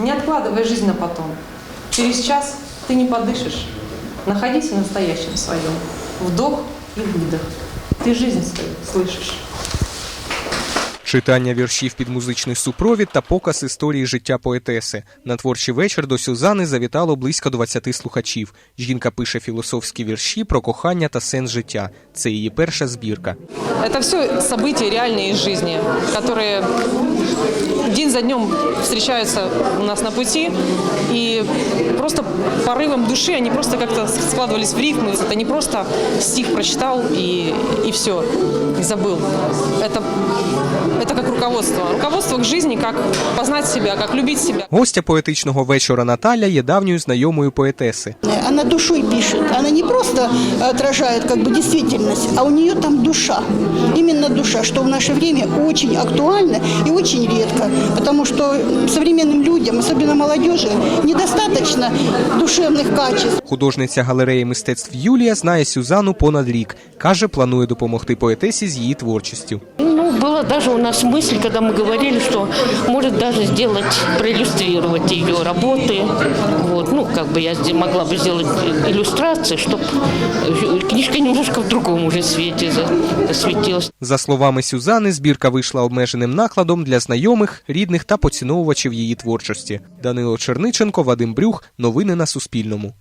Не откладывай жизнь на потом. Через час ты не подышишь. Находись в настоящем своем. Вдох и выдох. Ты жизнь свою слышишь. Читання віршів під музичний супровід та показ історії життя поетеси. На творчий вечір до Сюзани завітало близько 20 слухачів. Жінка пише філософські вірші про кохання та сенс життя. Це її перша збірка. Это все события реальные из жизни, которые день за днем встречаются у нас на пути. И просто порывом души они просто как-то складывались в рифмы. Это не просто стих прочитал и, и все, и забыл. Это, это как руководство. Руководство к жизни, как познать себя, как любить себя. Гостя поетичного вечора Наталя є давньою знайомою поетеси. Она душой пишет. Она не просто отражает как бы действительность, а у нее там душа. Именно душа, что в наше время очень актуально и очень редко. Потому что современным людям, особенно молодежи, недостаточно душевных качеств. Художниця галереї мистецтв Юлія знає Сюзану понад рік. Каже, планує допомогти поетесі з її творчістю. Ну, была даже у нас мысль, когда мы говорили, что может даже сделать, проиллюстрировать ее работы. Вот, ну, как бы я сде- могла бы сделать иллюстрации, чтобы книжка немножко в другом уже свете за- засветилась. За словами Сюзани, збірка вийшла обмеженим накладом для знайомих, рідних та поціновувачів її творчості. Данило Черниченко, Вадим Брюх. Новини на Суспільному.